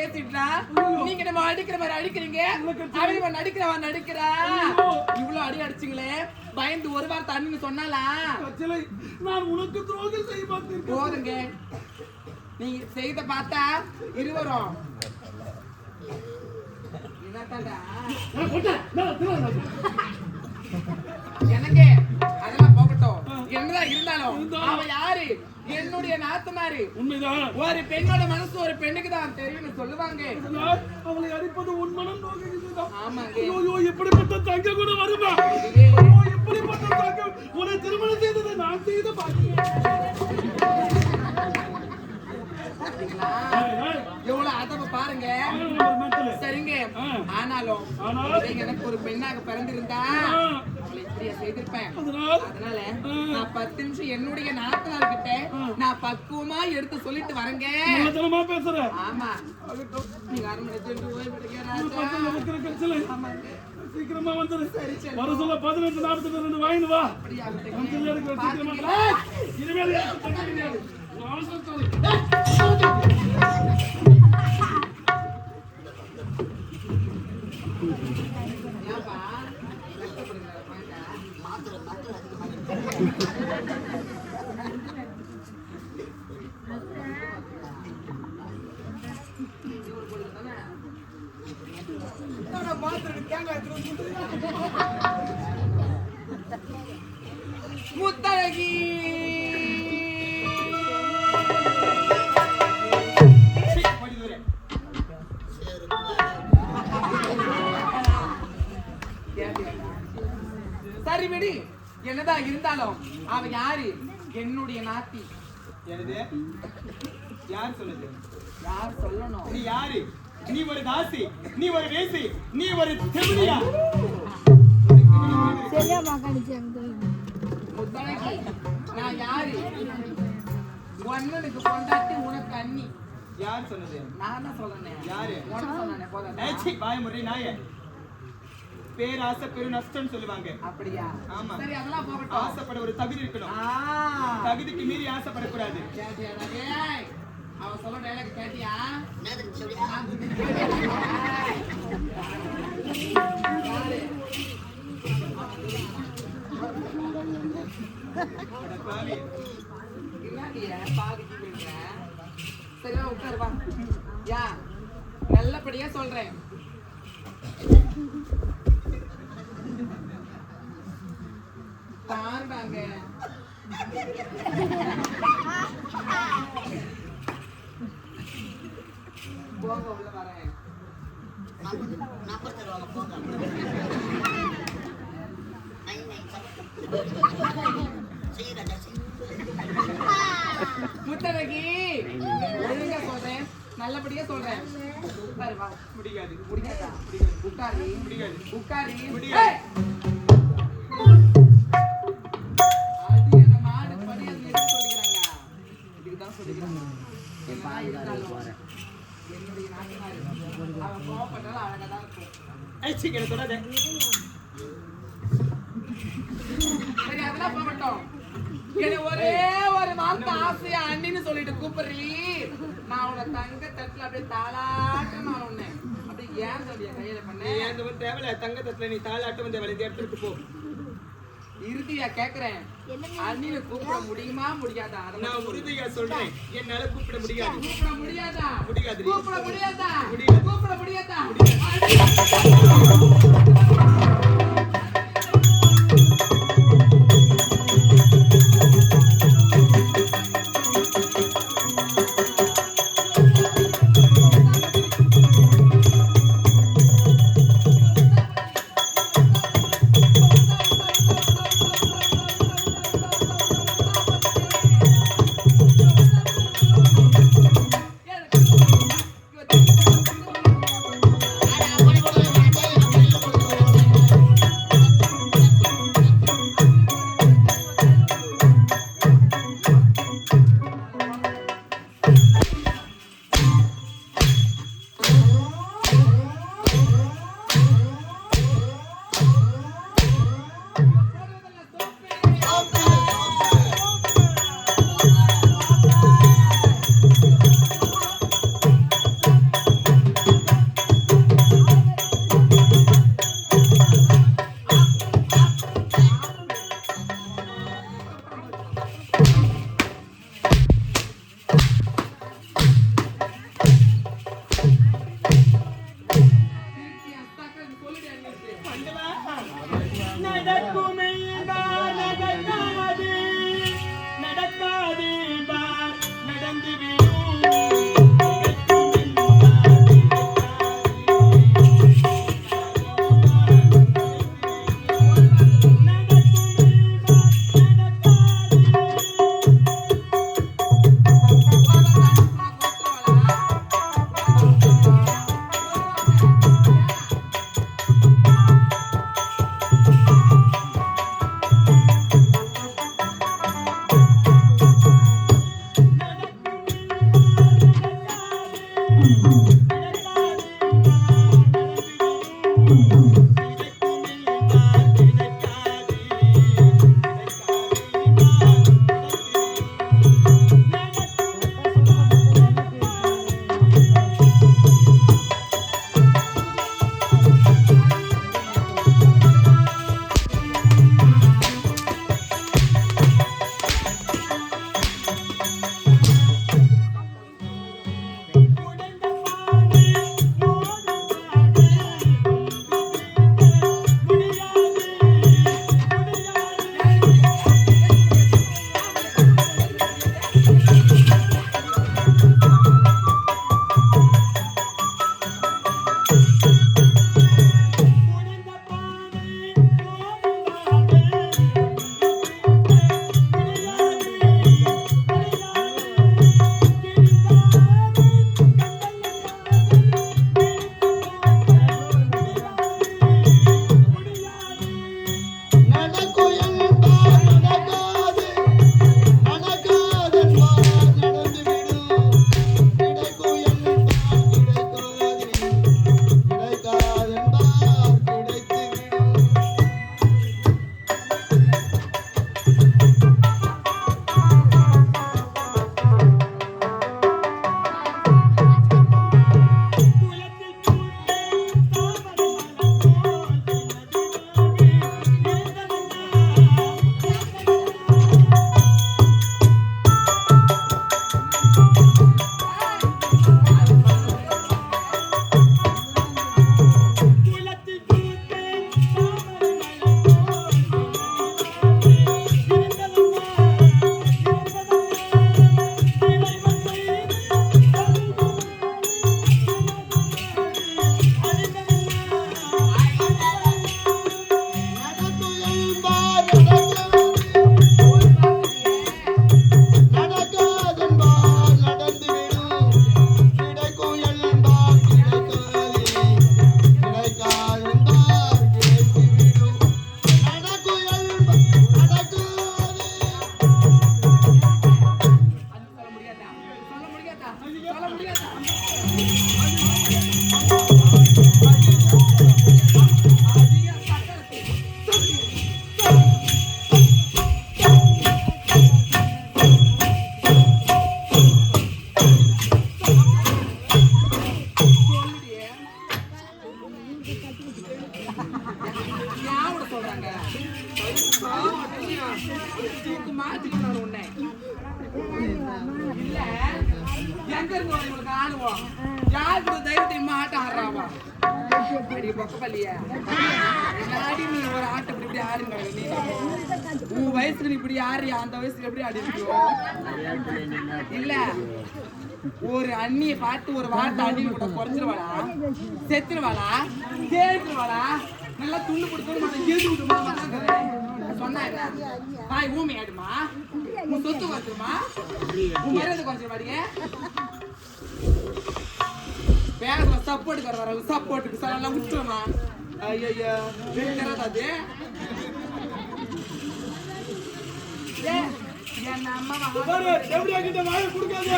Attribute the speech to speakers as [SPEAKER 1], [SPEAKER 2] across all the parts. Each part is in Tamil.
[SPEAKER 1] பேசிட்டா நீங்க நம்ம அடிக்கிற மாதிரி அடிக்கிறீங்க. அவங்க நம்ம நடிக்கிறவா நடிக்கிறா இவ்வளவு அடி அடிச்சிங்களே. பயந்து ஒரு வாரம் தண்ணின்னு சொன்னாலா
[SPEAKER 2] நான் உனக்கு துரோகம் செய்ய மாட்டேன்
[SPEAKER 1] போதுங்க. நீங்க செய்த பார்த்தா இருவரும். போகட்டும் என்னதான் இருந்தாலும் அவ யாரு? என்னுடைய நாத்தனாரு.
[SPEAKER 2] உண்மைதான்.
[SPEAKER 1] ஒரு பெண்ணோட மனசு ஒரு பெண்ணுக்கு தான் தெரியும்னு சொல்லுவாங்க.
[SPEAKER 2] அவளை அடிப்பது உன் மனம்.
[SPEAKER 1] ஆமாங்க.
[SPEAKER 2] ஐயோ, இப்படிப்பட்ட தங்க கூட வருமா? ஐயோ, இப்படிப்பட்ட தங்கம் உன்னை திருமணம் செய்ததை நான் செய்த
[SPEAKER 1] எவ்வளவு அதவ பாருங்க. சரிங்க. ஆனாலும் எனக்கு ஒரு பெண்ணாக பிறந்திருந்தா செய்திருப்பேன்.
[SPEAKER 2] அதனால்.
[SPEAKER 1] நான் பத்து நிமிஷம் என்னுடைய நாத்தனார் கிட்ட நான் பக்குவமா எடுத்து சொல்லிட்டு வரேங்க.
[SPEAKER 2] பேசுற.
[SPEAKER 1] ஆமா. நீங்க சென்று ஓய்வு ஆமாங்க.
[SPEAKER 2] சீக்கிரமா வந்துரு. வர சொல்ல பதினெட்டு நாற்பத்தி ரெண்டு வாங்கிட்டு வா.
[SPEAKER 1] அப்படியா ஆகட்டும்.
[SPEAKER 2] கஞ்சல் இருக்கிற சீக்கிரமா
[SPEAKER 1] பாத்தீங்களா?
[SPEAKER 2] இனிமேல்
[SPEAKER 1] முத்தழகி சரி மேடி என்னதான் இருந்தாலும் அவ யாரு? என்னுடைய நாத்தி.
[SPEAKER 3] எனது யார் சொன்னது?
[SPEAKER 1] யார் சொல்லணும்?
[SPEAKER 3] நீ யாரு? நீ ஒரு தாசி நீ ஒரு வேசி நீ ஒரு திருமணியா?
[SPEAKER 4] சரியா மாக்காணிச்சு
[SPEAKER 1] நான் யாரு? ஒன்னனுக்கு கொண்டாட்டி உனக்கு அண்ணி.
[SPEAKER 3] யார் சொன்னது?
[SPEAKER 1] நான் தான் சொல்லனே
[SPEAKER 3] யாரு?
[SPEAKER 1] உனக்கு சொன்னே போதும்
[SPEAKER 3] வாய முறை நாய. பேராசை பெரு நஷ்டம்னு சொல்லுவாங்க.
[SPEAKER 1] அப்படியா?
[SPEAKER 3] ஆமா.
[SPEAKER 1] சரி அதெல்லாம் போகட்டும்.
[SPEAKER 3] ஆசைப்பட ஒரு தகுதி இருக்கணும்.
[SPEAKER 1] ஆ.
[SPEAKER 3] தகுதிக்கு மீறி ஆசைப்படக்கூடாது.
[SPEAKER 1] கேட்டியாடா டேய். அவ சொல்ல. டைலாக் கேட்டியா சரியா உட்காரு வா. யா நல்லபடியா சொல்றேன். பாருடாங்க போங்க உள்ள வரேன்.
[SPEAKER 5] நம்பர் தருவாங்க போங்க
[SPEAKER 1] முத்தழகி ஒழுங்கா சொல்றேன். நல்லபடியா சொல்றேன். வா.
[SPEAKER 3] முடியாது
[SPEAKER 1] முடியாதா உட்காரு.
[SPEAKER 3] முடியாது
[SPEAKER 1] உட்காரு
[SPEAKER 3] முடியாது. சொல்லாத
[SPEAKER 1] சரி அதெல்லாம் போகட்டும். எனக்கு ஒரே ஒரு வார்த்தை ஆசையா அண்ணின்னு சொல்லிட்டு கூப்பிடுறீ. நான் உன தங்க தட்டுல அப்படியே தாளாட்ட நான் உன்னை அப்படி ஏன் சொல்லிய கையில
[SPEAKER 3] வந்து தேவையில்ல. தங்க தட்டுல நீ தாளாட்ட வந்த வேலை எடுத்துட்டு போ.
[SPEAKER 1] இறுதியா கேக்குறேன். அண்ணில கூப்பிட முடியுமா? முடியாதா? அதை
[SPEAKER 3] நான் உறுதியா சொல்றேன். என்னால கூப்பிட முடியாது.
[SPEAKER 1] கூப்பிட முடியாதா?
[SPEAKER 3] முடியாது
[SPEAKER 1] கூப்பிட முடியாதா?
[SPEAKER 3] முடியாது.
[SPEAKER 1] கூப்பிட முடியாதா? யார் கூட ஆட்டம் ஆடுறாவா அடி பொக்க ஆடி நீ ஒரு ஆட்டம் இப்படி இப்படி ஆடுங்க நீ உன் வயசுக்கு நீ இப்படி ஆடுறியா அந்த வயசுக்கு எப்படி ஆடி இல்ல ஒரு அண்ணியை பார்த்து ஒரு வார்த்தை அண்ணிய கூட குறைச்சிருவாளா செத்துருவாளா கேட்டுருவாளா நல்லா துண்டு கொடுத்து மன கேட்டு விட்டு சொன்னா என்ன பாய் ஊமி ஆடுமா உன் சொத்து குறைச்சிருமா உன் மரியாதை குறைச்சிருவாடிங்க பேரல சப்போர்ட் கர வர சப்போர்ட்டுக்கு சார் எல்லாம் விட்டுருமா? ஐயோ தெரியாதா அது? ஏ, அம்மா மகா
[SPEAKER 2] கிட்ட வாயை கொடுக்காத?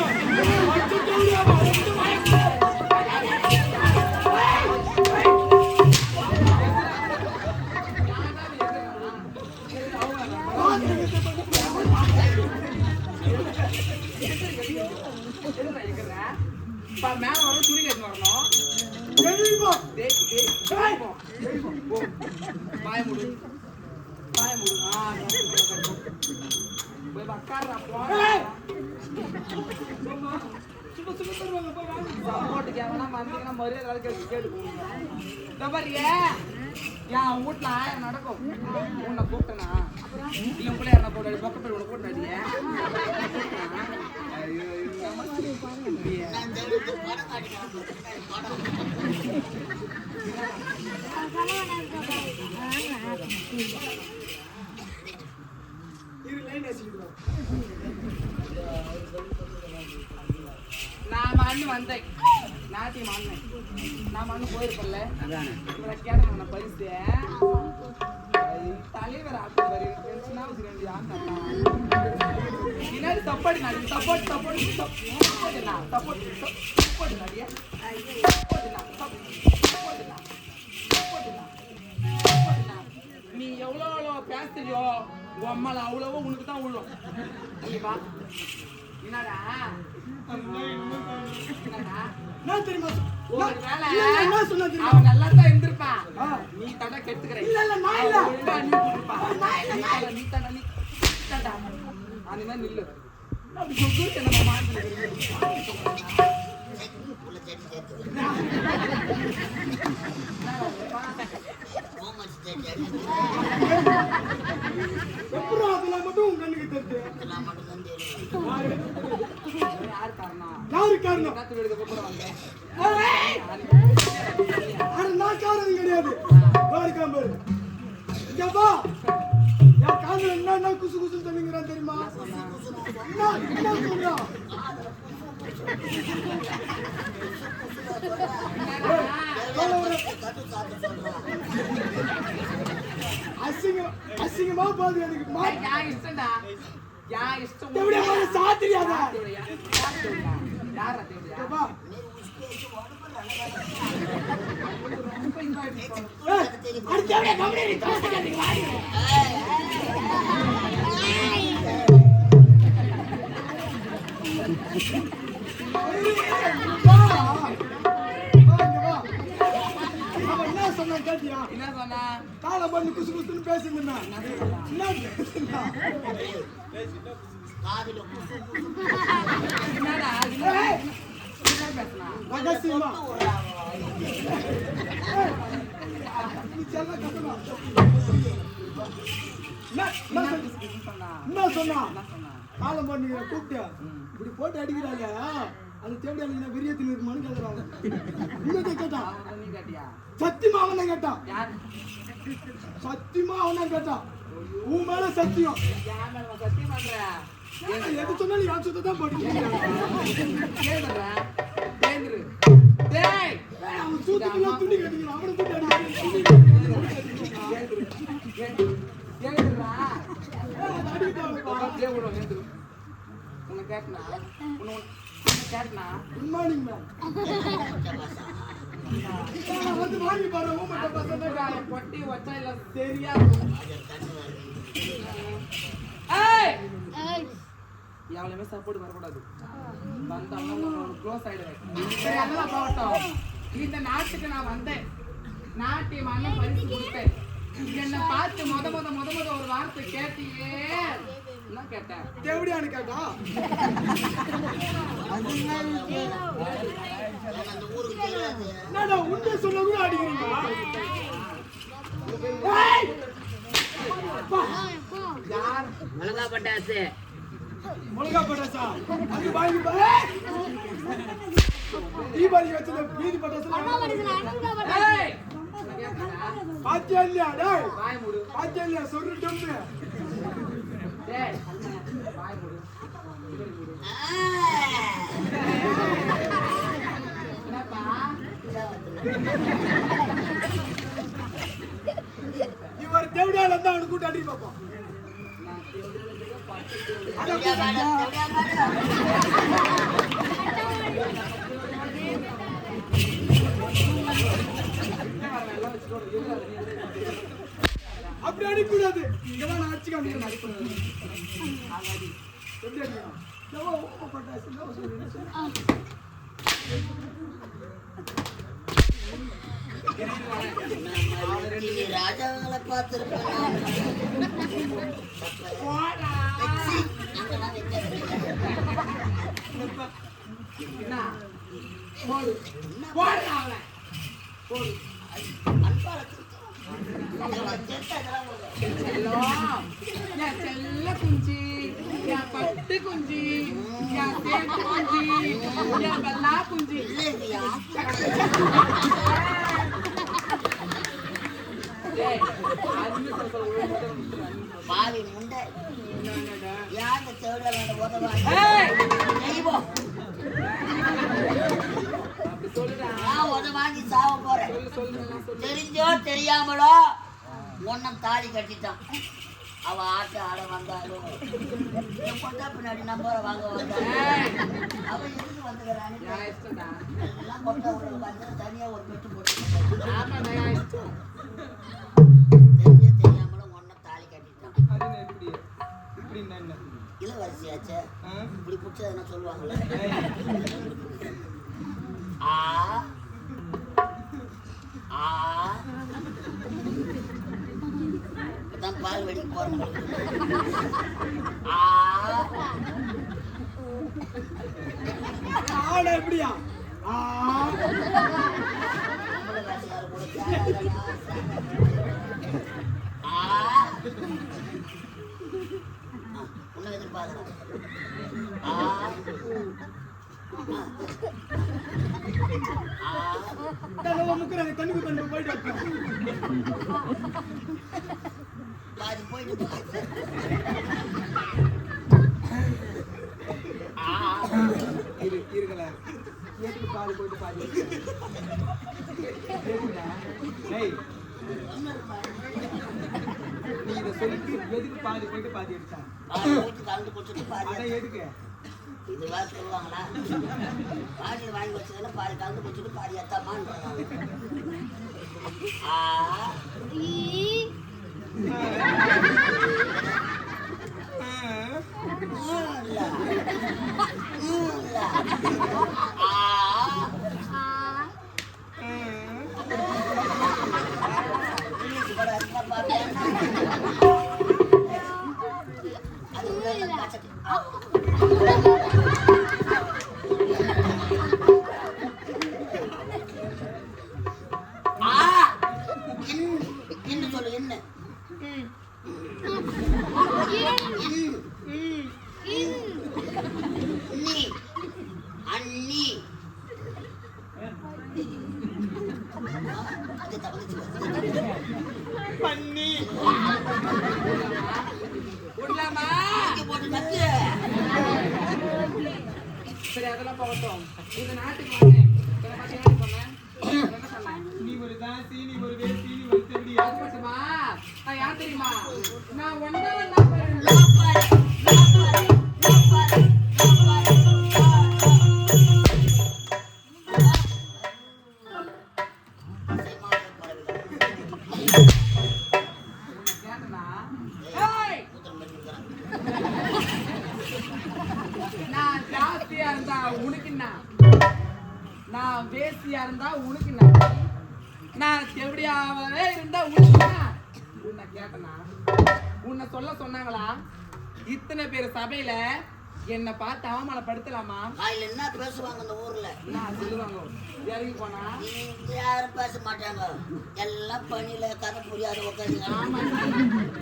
[SPEAKER 5] நான்
[SPEAKER 1] மண்ணு வந்தேன். நாட்டி மண்ணு நான் மண்ணு போயிருப்பல்ல இவரை கேட்டேன் உன்னை பரிசு தலைவர் ஆட்டு வரி டென்ஷனா வச்சு ரெண்டு ஆட்டம் பின்னாடி சப்பாடி நாடி? சப்போர்ட் சப்போர்ட் சப்போர்ட் நான். சப்போர்ட் சப்போர்ட் நாடியா சப்போர்ட் நான். சப்போர்ட் நான். நான். நான். நீ எவ்வளோ எவ்வளோ பேசுறியோ? உன் அம்மால அவ்வளவோ உனக்கு தான் வா என்னடா?
[SPEAKER 2] என்ன என்ன.
[SPEAKER 1] நீ தடா ஒழுங்கா நீ தடா, நீ. அந்த மாதிரி நில்லு. அப்படி குக்கு நம்ம மாட்டில்
[SPEAKER 2] அதெல்லாம் மட்டும் கண்ணுக்கு
[SPEAKER 1] யாரு காரணம்
[SPEAKER 2] நான் காரணம் கிடையாது என்ன குசு குசு தண்ணிங்கிறான் தெரியுமா என்ன சொல்றான் அசிங்கம் அசிங்கமா போகுது எனக்கு. சாத்திரியாதா அடுத்து கம்பெனி கேட்டியா?
[SPEAKER 1] என்ன சொன்னா?
[SPEAKER 2] காலை பண்ணி குசு குசுன்னு பேசியிருந்தான். என்ன ரகசியமா. என்ன சொன்னா? காலம் பண்ணி கூப்பிட்டு இப்படி போட்டு அடிக்கிறாங்க அந்த தேடி அடிக்கிற விரியத்தில் இருக்குமான்னு கேட்கறாங்க
[SPEAKER 1] நீ கேட்டியா?
[SPEAKER 2] சத்தியமா அவன் கேட்டான்.
[SPEAKER 1] யார்?
[SPEAKER 2] சத்தியமா அவன் கேட்டான். உன் மேல சத்தியம்.
[SPEAKER 1] யார்
[SPEAKER 2] எது சொன்னாலும் என் சொத்தை தான் போட்டு சூத்துக்குள்ள துணி கட்டிக்கிறான் அவனை
[SPEAKER 1] கேளுரு உன்னை கேட்டனா உன்னை
[SPEAKER 2] குட் மார்னிங் மேம் வந்து வாங்கி பாரு ஊமட்ட பசங்க
[SPEAKER 1] நான் பொட்டி வச்சா இல்ல சரியா. ஏய் எவ்வளவுமே சப்போர்ட் வரக்கூடாது வந்தாலும் க்ளோஸ் ஆயிடுவேன். சரி அதெல்லாம் போகட்டும். இந்த நாட்டுக்கு நான் வந்தேன். நாட்டிய மண்ணை பரிசு கொடுத்தேன். என்னை பார்த்து முத முத முத முத ஒரு வார்த்தை கேட்டியே.
[SPEAKER 2] தேவடியான்னு கேட்டா
[SPEAKER 5] எனக்கு அந்த ஊருக்கு தெரியாது
[SPEAKER 2] என்னடா உண்மை சொல்ல கூட அடிக்கிறீங்களா?
[SPEAKER 5] மிளகா பட்டாசு.
[SPEAKER 2] மிளகா பட்டாசா? அது வாங்கி! தீபாவளி வச்சது பீதி பட்டாசு? பாத்தியா இல்லையா? டேய்!
[SPEAKER 1] வாய் மூடு.
[SPEAKER 2] பாத்தியா இல்லையா? சொல்லு டம்மு
[SPEAKER 1] டேய் வாய் மூடு இவர்
[SPEAKER 2] தேவடியால இருந்தா அவனு கூட்டு அடி அப்படி அடிக்கூடாது இதெல்லாம் நான் அடிச்சு காமிக்கிறேன் அடிக்கூடாது எப்படி அடிக்கணும்
[SPEAKER 5] ராஜாவங்களை பார்த்திருப்பேன்
[SPEAKER 1] போடா போடு போடு
[SPEAKER 5] அன்பால
[SPEAKER 1] செல்ல குஞ்சி என் பட்டு குஞ்சி என் சேட்டு குஞ்சி என் வெள்ளா குஞ்சி
[SPEAKER 5] இல்லையா
[SPEAKER 1] டேய், அதுன்னு சொல்ல சொல்ல ஒரு முட்டை வந்துடுறேன்.
[SPEAKER 5] பாவி முண்டை
[SPEAKER 1] என்னடா?
[SPEAKER 5] யாங்க தேவையான உதவா
[SPEAKER 1] ஏய்,
[SPEAKER 5] தெய்வம்
[SPEAKER 1] அப்படி சொல்லுடா.
[SPEAKER 5] நான் உத வாங்கி சாவ போறேன். தெரிஞ்சோ தெரியாமலோ ஒன்னம் தாலி கட்டிட்டான். அவ ஆட்ட ஆட வந்தாலும் பொட்டா பின்னாடி நம்பரை வாங்க அவ எதுக்கு
[SPEAKER 1] இஷ்டம்டா.
[SPEAKER 5] எல்லாம் பொட்டா உள்ள வந்து தனியா ஒரு பெட்டு. தெரிஞ்சோ தெரியாமலோ ஒன்னம் தாலி கட்டிட்டான்? இளவரசியாச்சே? இப்படி பிடிச்சா என்ன சொல்லுவாங்களே பால் வெடிக்க போறோம்
[SPEAKER 2] ஆட எப்படியா. ஆ
[SPEAKER 5] ஆ, உன்னை எதிர்பார்க்கறேன். ஆ ஆ
[SPEAKER 2] தலை முக்கிறாங்க தண்ணிக்கு தண்ணி போயிட்டு வரட்டும்.
[SPEAKER 5] பாதி போயிட்டு பாதி. ஆ
[SPEAKER 3] இரு இருங்கள எதுக்கு பாதி போயிட்டு பாதி எதுக்குடா? ஏய் நீ இதை சொல்லிட்டு எதுக்கு பாதி போயிட்டு பாதி
[SPEAKER 5] கலந்து சொல்லுவாங்களா பாட்டில் வாங்கி வச்சதுல பாதி கலந்து குடிச்சிட்டு பாதி எத்தாமான்றாங்க. ஆ. இன்னு சொல்லு இன்னு
[SPEAKER 1] ஜாஸ்தியா இருந்தா உனக்கு என்ன நான் வேசியா இருந்தா உனக்கு என்ன நான் எப்படியாவே இருந்தா உனக்கு என்ன உன்னை கேட்டனா? உன்னை சொல்ல சொன்னாங்களா? இத்தனை பேர் சபையில என்ன பார்த்து அவமானப்படுத்தலாமா?
[SPEAKER 5] காலையில என்ன பேசுவாங்க இந்த ஊர்ல.
[SPEAKER 1] நான் சொல்லுவாங்க. இறங்கி போனா?
[SPEAKER 5] யாரும் பேச மாட்டாங்க. எல்லாம் பணியில கதை புரியாத உட்காந்து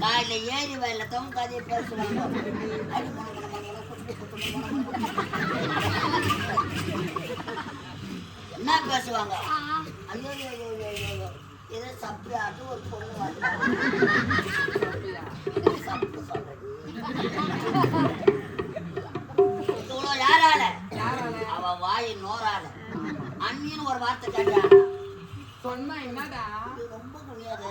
[SPEAKER 5] காலையில ஏறி வயல்ல தவங்க கதையை பேசுவாங்க. என்ன பேசுவாங்க? ஐயோ ஐயோ ஐயோ ஏதோ சப்பி ஆட்டு ஒரு பொண்ணு வந்து சப்பு சொல்றது யாரால? அவ வாய் நோரால. அண்ணின்னு ஒரு வார்த்தை கேட்டா.
[SPEAKER 1] சொன்னா என்னடா?
[SPEAKER 5] ரொம்ப முடியாது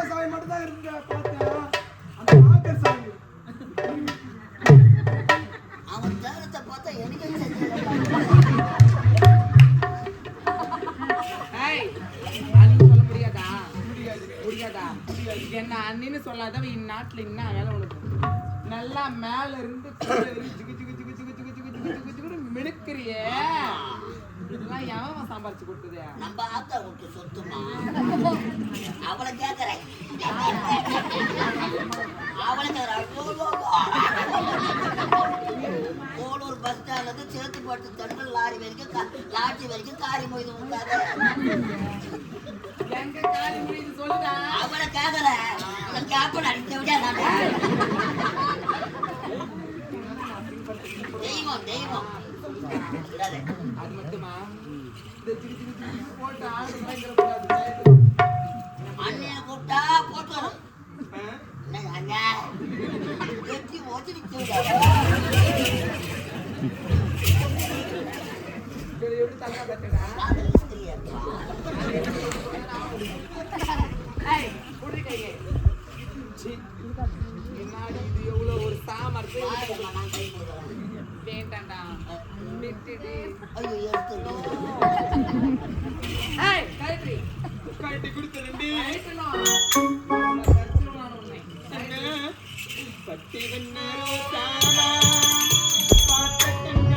[SPEAKER 5] ஆடி வருது.
[SPEAKER 2] வீரசாமி மட்டும் தான் இருந்த பார்த்தேன். அந்த ஆக்கர் சாமி.
[SPEAKER 5] அவன் தேரத்தை பார்த்தா எனக்கே
[SPEAKER 1] என்ன அண்ணின்னு சொல்லாதவ இந்நாட்டுல என்ன வேலை உனக்கு. நல்லா மேல இருந்து சம்பாரிச்சு கொடுத்தது
[SPEAKER 5] நம்ம ஆத்தா விட்டு சொத்துமா? அவளை கேட்கறேன் அவளுக்கு கோளூர் பஸ் ஸ்டாண்டுக்கு சேத்துப்பட்டு தண்டல் லாரி வரைக்கும் லாட்சி வரைக்கும் காரி மொய்து
[SPEAKER 1] உண்டாது
[SPEAKER 5] அவளை கேட்கல கேப்பன் அடிக்க விட நான்
[SPEAKER 1] அது மட்டுமா இந்த போட்டு ஆடு பயங்கரப்படாது
[SPEAKER 5] அண்ணன் கூப்பிட்டா போட்டு வரும் வெற்றி போச்சு
[SPEAKER 1] எப்படி தங்கா ஒரு சாமர்த்தியம்? కట్టి గుర్తులండి
[SPEAKER 3] పట్టి విన్నారు
[SPEAKER 1] చాలా